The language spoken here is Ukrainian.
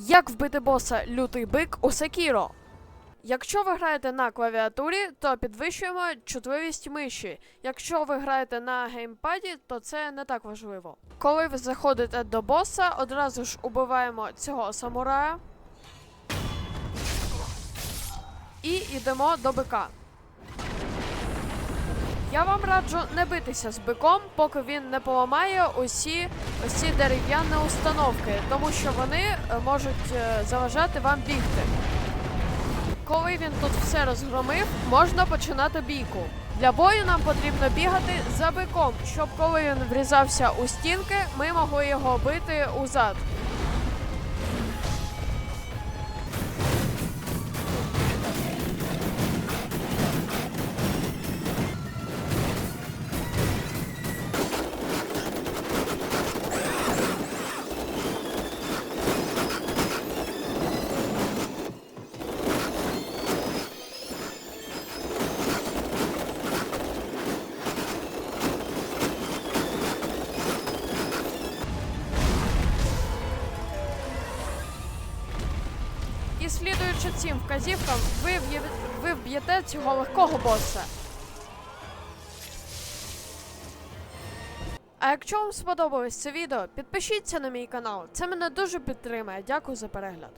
Як вбити боса лютий бик у Секіро? Якщо ви граєте на клавіатурі, то підвищуємо чутливість миші. Якщо ви граєте на геймпаді, то це не так важливо. Коли ви заходите до боса, одразу ж убиваємо цього самурая. І йдемо до бика. Я вам раджу не битися з биком, поки він не поламає усі ці дерев'яні установки, тому що вони е, можуть е, заважати вам бігти. Коли він тут все розгромив, можна починати бійку. Для бою нам потрібно бігати за биком, щоб коли він врізався у стінки, ми могли його бити у зад. І слідуючи цим вказівкам, ви, вб'єте цього легкого боса. А якщо вам сподобалось це відео, підпишіться на мій канал. Це мене дуже підтримує. Дякую за перегляд.